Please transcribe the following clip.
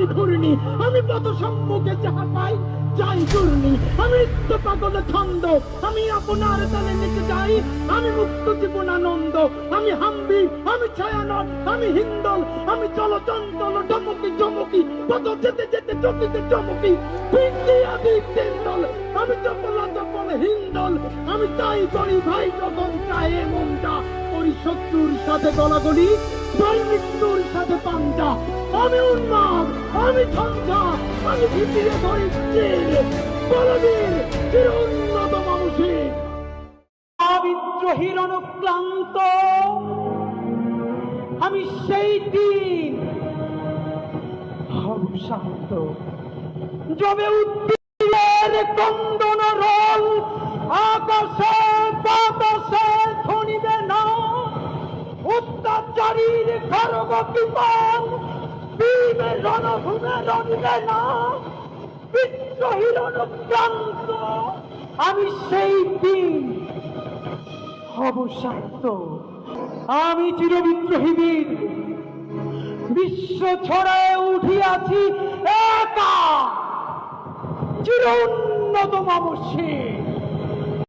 আমি ঘূর্ণি আমি পথ সম্মুখে যাহা পাই, যাই ঘূর্ণি আমি নিত্য পাগল ছন্দ, আমি আপনার তালে নিচে যাই, আমি মুক্ত জীবন আনন্দ, আমি হাম্বি, আমি ছায়ানট, আমি হিন্দল, আমি চল চঞ্চল ডমকি চমকি, পথ যেতে যেতে চকিতে চমকি। পিঙ্কি আদি তেন্দল আমি চপলা চপল হিন্দল, আমি তাই করি ভাই যখন চায়ে মনটা করি শত্রুর সাথে গলাগলি। ভাই মৃত্যুর সাথে আমি উন্মাদ, আমি ঝঞ্ঝা, আমি ভিতিয়ে ধরি উন্নত আমি সেই দিন উদ্দিনের কন্দন অত্যাচারীর খরগ বিমান বীর রণভূমে না বিদ্রোহীর অনুক্রান্ত আমি সেই দিন হব শান্ত। আমি চির বিদ্রোহী বীর, বিশ্ব ছড়ায় উঠিয়াছি একা। চির উন্নত মামসী